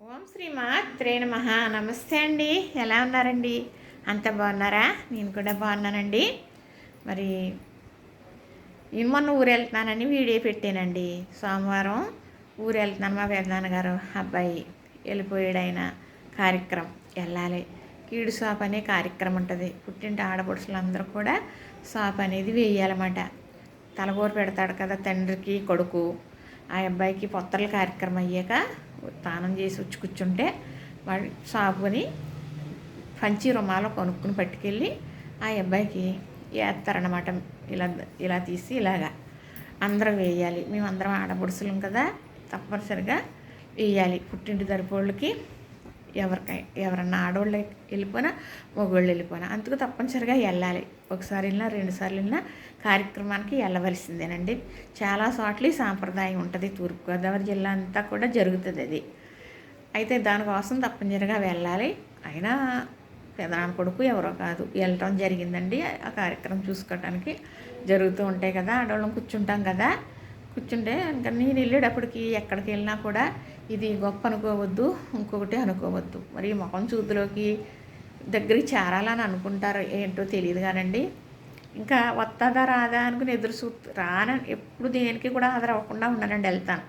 ఓం శ్రీ మాత్రే నమ. నమస్తే అండి. ఎలా ఉన్నారండి? అంత బాగున్నారా? నేను కూడా బాగున్నానండి. మరి నేను మొన్న ఊరు వెళ్తున్నానని వీడియో పెట్టానండి. సోమవారం ఊరు వెళ్తున్నాను మా పెద్దనాన్న గారు అబ్బాయి వెళ్ళిపోయాడు ఆయన కార్యక్రమం. వెళ్ళాలి. కీడు షాప్ అనే కార్యక్రమం ఉంటుంది. పుట్టింటి ఆడపడుచులు కూడా షాప్ అనేది వేయాలన్నమాట. తలగోరు పెడతాడు కదా తండ్రికి కొడుకు. ఆ అబ్బాయికి పొత్తల కార్యక్రమం అయ్యాక స్నానం చేసి వచ్చి కూర్చుంటే వాడు షాపుని పంచి రుమాలు కొనుక్కుని పట్టుకెళ్ళి ఆ అబ్బాయికి వేస్తారనమాట ఇలా ఇలా తీసి ఇలాగా అందరం వేయాలి. మేమందరం ఆడపడుసులం కదా తప్పనిసరిగా వేయాలి. పుట్టింటి దరిపోళ్ళకి ఎవరికై ఎవరన్నా ఆడవాళ్ళు వెళ్ళిపోయినా మగవాళ్ళు వెళ్ళిపోయినా అందుకు తప్పనిసరిగా వెళ్ళాలి. ఒకసారి వెళ్ళినా రెండుసార్లు వెళ్ళినా కార్యక్రమానికి వెళ్ళవలసిందేనండి. చాలా చోట్ల సాంప్రదాయం ఉంటుంది. తూర్పుగోదావరి జిల్లా అంతా కూడా జరుగుతుంది అది. అయితే దానికోసం తప్పనిసరిగా వెళ్ళాలి. అయినా పెదనాన్న కొడుకు ఎవరో కాదు. వెళ్ళటం జరిగిందండి. ఆ కార్యక్రమం చూసుకోవటానికి జరుగుతూ ఉంటాయి కదా. ఆడవాళ్ళం కూర్చుంటాం కదా. కూర్చుంటే ఇంకా నేను వెళ్ళేటప్పటికి ఎక్కడికి వెళ్ళినా కూడా ఇది గొప్ప అనుకోవద్దు ఇంకొకటి అనుకోవద్దు. మరి ముఖం చూతులోకి దగ్గరికి చేరాలని అనుకుంటారు ఏంటో తెలియదు కానండి. ఇంకా వస్తుందా రాదా అనుకుని ఎదురు చూ రానని ఎప్పుడు దేనికి కూడా ఆధార అవ్వకుండా ఉన్నానండి వెళ్తాను.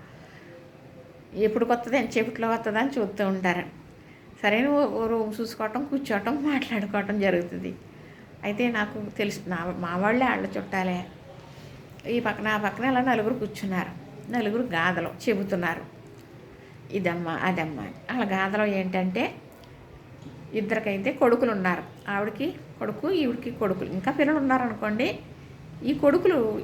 ఎప్పుడు కొత్తది ఎంతసేపట్లో వస్తుందా అని చూస్తూ ఉంటారు. సరైన రూమ్ చూసుకోవటం కూర్చోవటం మాట్లాడుకోవటం జరుగుతుంది. అయితే నాకు తెలుసు నా మా వాళ్ళే వాళ్ళ చుట్టాలే. ఈ పక్కన ఆ పక్కన అలా నలుగురు కూర్చున్నారు. నలుగురు గాథలు చెబుతున్నారు. ఇదమ్మా అదమ్మా. వాళ్ళ గాథలో ఏంటంటే ఇద్దరికైతే కొడుకులు ఉన్నారు ఆవిడకి కొడుకు ఈవిడికి కొడుకులు ఇంకా పిల్లలు ఉన్నారనుకోండి ఈ కొడుకులు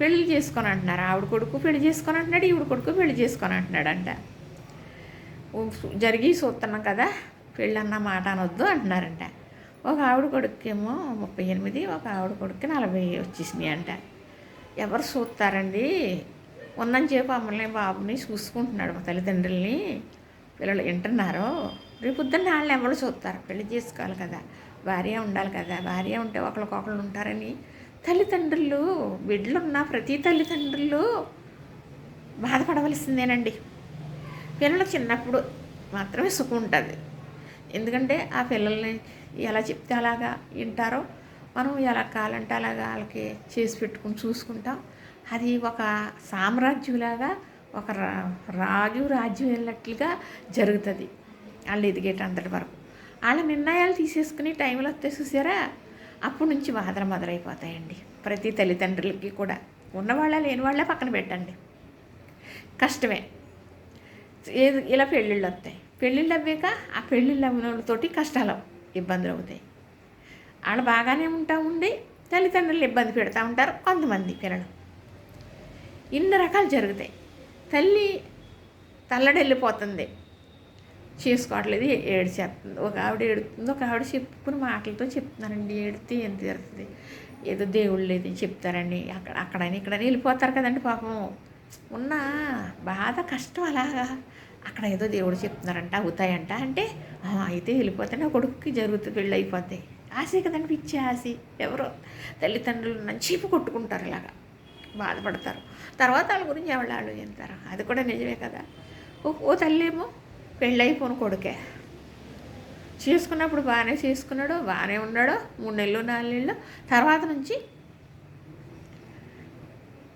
పెళ్ళి చేసుకొని అంటున్నారు. ఆవిడ కొడుకు పెళ్ళి చేసుకొని అంటున్నాడు ఈవిడ కొడుకు పెళ్ళి చేసుకొని అంటున్నాడు అంట జరిగి చూస్తున్నాం కదా పెళ్ళి అన్న మాట అనొద్దు అంటున్నారంట. ఒక ఆవిడ కొడుకేమో ముప్పై ఎనిమిది ఒక ఆవిడ కొడుకు నలభై వచ్చేసినాయి అంట ఎవరు చూస్తారండి? ఉన్నని చెప్పి అమ్మల్ని బాబుని చూసుకుంటున్నాడు మా తల్లిదండ్రుల్ని. పిల్లలు వింటున్నారు? రేపు పొద్దున్న వాళ్ళని ఎవరు చూస్తారు? పెళ్ళి చేసుకోవాలి కదా భార్య ఉండాలి కదా భార్య ఉంటే ఒకరికొకరు ఉంటారని. తల్లిదండ్రులు బిడ్డలున్న ప్రతి తల్లిదండ్రులు బాధపడవలసిందేనండి. పిల్లలు చిన్నప్పుడు మాత్రమే సుఖం ఉంటుంది. ఎందుకంటే ఆ పిల్లల్ని ఎలా చెప్తే అలాగా వింటారో మనం ఎలా కావాలంటే అలాగా వాళ్ళకి చేసి పెట్టుకుని చూసుకుంటాం. అది ఒక సామ్రాజ్యంలాగా ఒక రాజు రాజ్యం వెళ్ళినట్లుగా జరుగుతుంది. వాళ్ళు ఎదిగేటంతటి వరకు. వాళ్ళ నిర్ణయాలు తీసేసుకుని టైంలో వస్తే చూసారా? అప్పటి నుంచి వాదన మొదలైపోతాయండి. ప్రతి తల్లిదండ్రులకి కూడా. ఉన్నవాళ్ళ లేని వాళ్ళే పక్కన పెట్టండి. కష్టమే. ఏది ఇలా పెళ్ళిళ్ళు వస్తాయి. పెళ్ళిళ్ళు అవ్వాక ఆ పెళ్ళిళ్ళు అవ్వనోళ్ళతోటి కష్టాలు ఇబ్బందులు అవుతాయి. వాళ్ళు బాగానే ఉంటా ఉండి తల్లిదండ్రులు ఇబ్బంది పెడతా ఉంటారు కొంతమంది పిల్లలు. ఇన్ని రకాలు జరుగుతాయి. తల్లి తల్లడెళ్ళిపోతుంది చేసుకోవట్లేదు చేసుకోవట్లేదు ఏడ్చేస్తుంది. ఒక ఆవిడ ఏడుతుంది ఒక ఆవిడ చెప్పుకుని మాటలతో చెప్తున్నానండి ఏడితే ఎంత జరుగుతుంది? ఏదో దేవుళ్ళు లేదు చెప్తారండి. అక్కడ అక్కడని ఇక్కడని వెళ్ళిపోతారు కదండి పాపం. ఉన్న బాధ కష్టం అలాగా. అక్కడ ఏదో దేవుడు చెప్తున్నారంట అవుతాయంట. అంటే అయితే వెళ్ళిపోతే నా కొడుకుకి జరుగుతుంది పెళ్ళి అయిపోతాయి ఆశ కదండి పిచ్చి ఆశ. ఎవరో తల్లిదండ్రులు చీపు కొట్టుకుంటారు ఇలాగా. బాధపడతారు. తర్వాత వాళ్ళ గురించి ఎవరు ఆలోచిస్తారు? అది కూడా నిజమే కదా. ఓ తల్లి తల్లేమో పెళ్ళైపోను కొడుకే. చేసుకున్నప్పుడు బాగానే చేసుకున్నాడు బాగానే ఉన్నాడు మూడు నెలలు నాలుగు నెలలు. తర్వాత నుంచి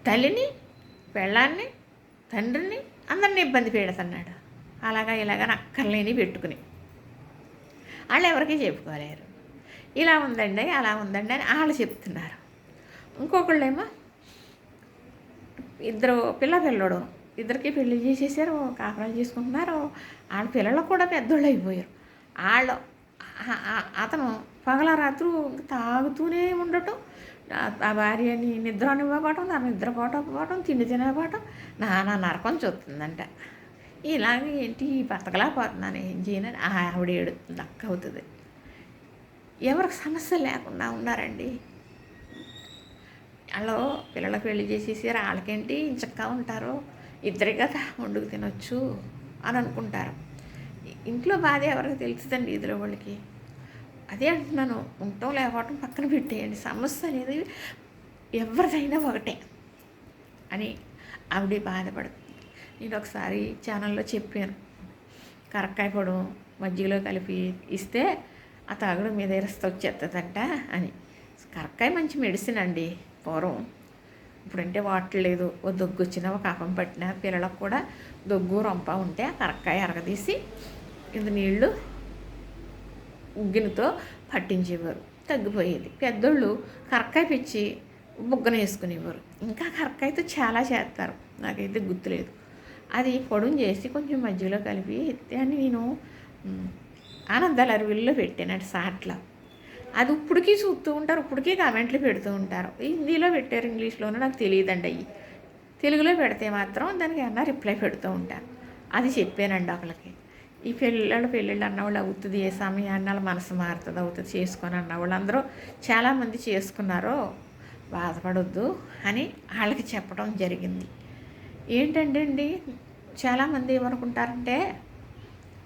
తల్లిని పెళ్ళాన్ని తండ్రిని అందరిని ఇబ్బంది పెడుతున్నాడు. అలాగా ఇలాగా నక్కర్లేని పెట్టుకుని. వాళ్ళు ఎవరికీ చెప్పుకోలేరు. ఇలా ఉందండి అలా ఉందండి అని వాళ్ళు చెప్తున్నారు. ఇంకొకళ్ళేమో ఇద్దరు పిల్ల పిల్లడు ఇద్దరికి పెళ్ళి చేసేసారు కాపురాలు చేసుకుంటున్నారు వాళ్ళ పిల్లలు కూడా పెద్దోళ్ళు అయిపోయారు. వాళ్ళు అతను పగల రాత్రు తాగుతూనే ఉండటం ఆ భార్యని నిద్ర అనివ్వకపోవటం దాన్ని నిద్రపోవటం తిండి తినకపోవటం నానా నరకం చూస్తుందంట. ఇలాగే ఏంటి బతకలేకపోతున్నాను ఏం చేయనని ఆవిడ ఏడుతుంది అక్క అవుతుంది. ఎవరికి సమస్య లేకుండా ఉన్నారండి. వాళ్ళు పిల్లలకు పెళ్ళి చేసేసి వాళ్ళకేంటి? చక్కగా ఉంటారు. ఇద్దరి కదా వండుకు తినొచ్చు అని అనుకుంటారు. ఇంట్లో బాధ ఎవరికి తెలుస్తుందండి ఇదిలో వాళ్ళకి? అదే అంటున్నాను ఉండటం లేకపోవటం పక్కన పెట్టేయండి. సమస్య అనేది ఎవరిదైనా ఒకటే అని ఆవిడ బాధపడుతుంది. నేను ఒకసారి ఛానల్లో చెప్పాను. కరక్కాయ పొడం మజ్జిగలో కలిపి ఇస్తే ఆ తాగుడు మీద ఇరస్త వచ్చేస్తుందంట అని. కరక్కాయ మంచి మెడిసిన్ అండి పూర్వం. ఇప్పుడంటే వాటర్ లేదు ఓ దొగ్గు వచ్చినా ఒక కఫం పట్టినా పిల్లలకు కూడా దొగ్గు రొంప ఉంటే ఆ కరక్కాయ అరగదీసి ఇంత నీళ్ళు ఉగ్గినతో పట్టించేవారు. తగ్గిపోయేది. పెద్దోళ్ళు కరక్కాయ పిచ్చి బుగ్గన వేసుకునేవారు. ఇంకా కరక్కాయతో చాలా చేస్తారు. నాకైతే గుర్తులేదు. అది పొడుం చేసి కొంచెం మధ్యలో కలిపి అని నేను ఆనందాల అరువిల్లో పెట్టాను సాట్లో అది ఇప్పటికీ చూస్తూ ఉంటారు ఇప్పటికీ కామెంట్లు పెడుతూ ఉంటారు. హిందీలో పెట్టారు ఇంగ్లీష్లోనూ నాకు తెలియదండి అవి తెలుగులో పెడితే మాత్రం దానికి ఏమన్నా రిప్లై పెడుతూ ఉంటాను అది చెప్పానండి ఒకళ్ళకి ఈ పెళ్ళిళ్ళు పెళ్ళిళ్ళు అన్నవాళ్ళు అవుతుంది ఏ సమయాన్ని వాళ్ళ మనసు మారుతుంది అవుతుంది చేసుకొని అన్నవాళ్ళు అందరూ చాలామంది చేసుకున్నారు బాధపడొద్దు అని వాళ్ళకి చెప్పడం జరిగింది. ఏంటంటే అండి చాలామంది ఏమనుకుంటారంటే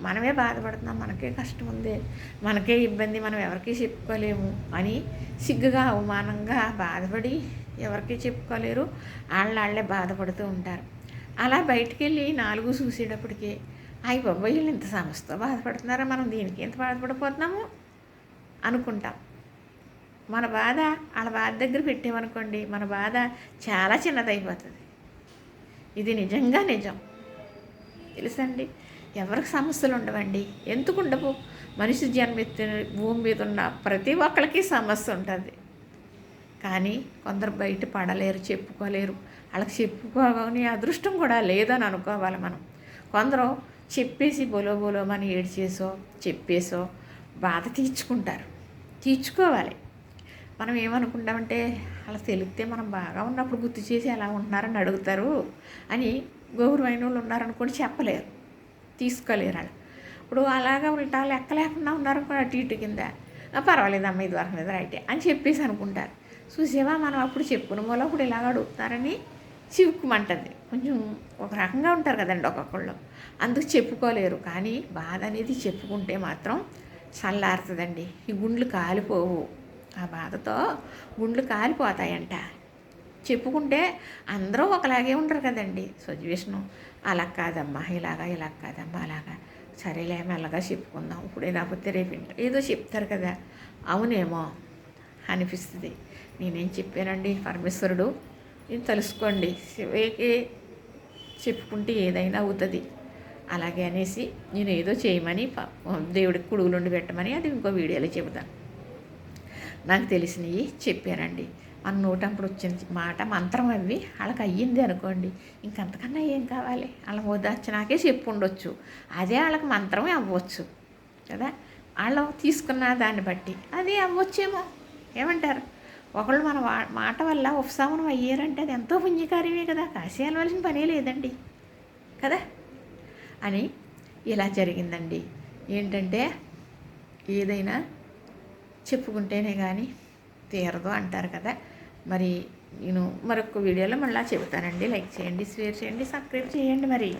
మనమే బాధపడుతున్నాం మనకే కష్టం ఉంది మనకే ఇబ్బంది మనం ఎవరికీ చెప్పుకోలేము అని సిగ్గుగా అవమానంగా బాధపడి ఎవరికీ చెప్పుకోలేరు. వాళ్ళ వాళ్ళే బాధపడుతూ ఉంటారు. అలా బయటికి వెళ్ళి నాలుగు చూసేటప్పటికి అయ్యి బాబాయ్ వీళ్ళు ఇంత సమస్యతో బాధపడుతున్నారా? మనం దీనికి ఎంత బాధపడిపోతున్నాము అనుకుంటాం. మన బాధ వాళ్ళ బాధ దగ్గర పెట్టామనుకోండి మన బాధ చాలా చిన్నదైపోతుంది. ఇది నిజంగా నిజం. తెలుసండి ఎవరికి సమస్యలు ఉండవండి? ఎందుకు ఉండవు? మనిషి జన్మెత్తిన భూమి మీద ఉన్న ప్రతి ఒక్కరికి సమస్య ఉంటుంది. కానీ కొందరు బయట పడలేరు చెప్పుకోలేరు. వాళ్ళకి చెప్పుకోని అదృష్టం కూడా లేదని అనుకోవాలి మనం. కొందరు చెప్పేసి బోలో బోలో మన ఏడ్చేసో చెప్పేసో బాధ తీర్చుకుంటారు. తీర్చుకోవాలి. మనం ఏమనుకుంటామంటే అలా తెలిస్తే మనం బాగా ఉన్నప్పుడు గుర్తు చేసి ఎలా ఉంటున్నారని అడుగుతారు అని గౌరవమైన వాళ్ళు ఉన్నారనుకోండి చెప్పలేరు. తీసుకోలేరు వాళ్ళు ఇప్పుడు అలాగా ఉల్టా లెక్క లేకుండా ఉన్నారు అటు ఇటు కింద. పర్వాలేదమ్మా ఇది వరకు మీద రైటే అని చెప్పేసి అనుకుంటారు. చూసేవా మనం అప్పుడు చెప్పుకున్న మూల ఇప్పుడు ఇలాగ అడుగుతున్నారని చివుకుమంటుంది కొంచెం ఒక రకంగా ఉంటారు కదండి ఒక్కొక్కళ్ళు. అందుకు చెప్పుకోలేరు. కానీ బాధ అనేది చెప్పుకుంటే మాత్రం చల్లారుతుందండి. ఈ గుండ్లు కాలిపోవు. ఆ బాధతో గుండ్లు కాలిపోతాయంట. చెప్పుకుంటే అందరూ ఒకలాగే ఉండరు కదండి. సిచ్యువేషను అలా కాదమ్మా ఇలాగా ఇలా కాదమ్మా అలాగా. సరేలే మెల్లగా చెప్పుకుందాం. ఇప్పుడే లేకపోతే రేపు ఏదో చెప్తారు కదా. అవునేమో అనిపిస్తుంది. నేనేం చెప్పానండి పరమేశ్వరుడు? నేను తెలుసుకోండి. శివకి చెప్పుకుంటే ఏదైనా అవుతుంది. అలాగే అనేసి నేను ఏదో చేయమని దేవుడికి కుడుగులుండి పెట్టమని అది ఇంకో వీడియోలో చెబుతాను. నాకు తెలిసినవి చెప్పానండి మన నోటప్పుడు వచ్చిన మాట మంత్రం అవి. వాళ్ళకి అయ్యింది అనుకోండి. ఇంకంతకన్నా ఏం కావాలి? వాళ్ళ ఓదార్చినాకే చెప్పు ఉండొచ్చు అదే వాళ్ళకి మంత్రమే అవ్వచ్చు. కదా? వాళ్ళు తీసుకున్న దాన్ని బట్టి. అది అవ్వచ్చేమో. ఏమంటారు? ఒకళ్ళు మన మాట వల్ల ఉపశమనం అయ్యారంటే అది ఎంతో పుణ్యకార్యమే కదా. కాశీ వెళ్ళవలసిన పనే లేదండి. కదా? అని ఇలా జరిగిందండి. ఏంటంటే ఏదైనా చెప్పుకుంటేనే కానీ తీరదు అంటారు కదా. మరి నేను మరొక వీడియోలో మళ్ళీ చెబుతానండి. లైక్ చేయండి షేర్ చేయండి సబ్స్క్రైబ్ చేయండి మరి.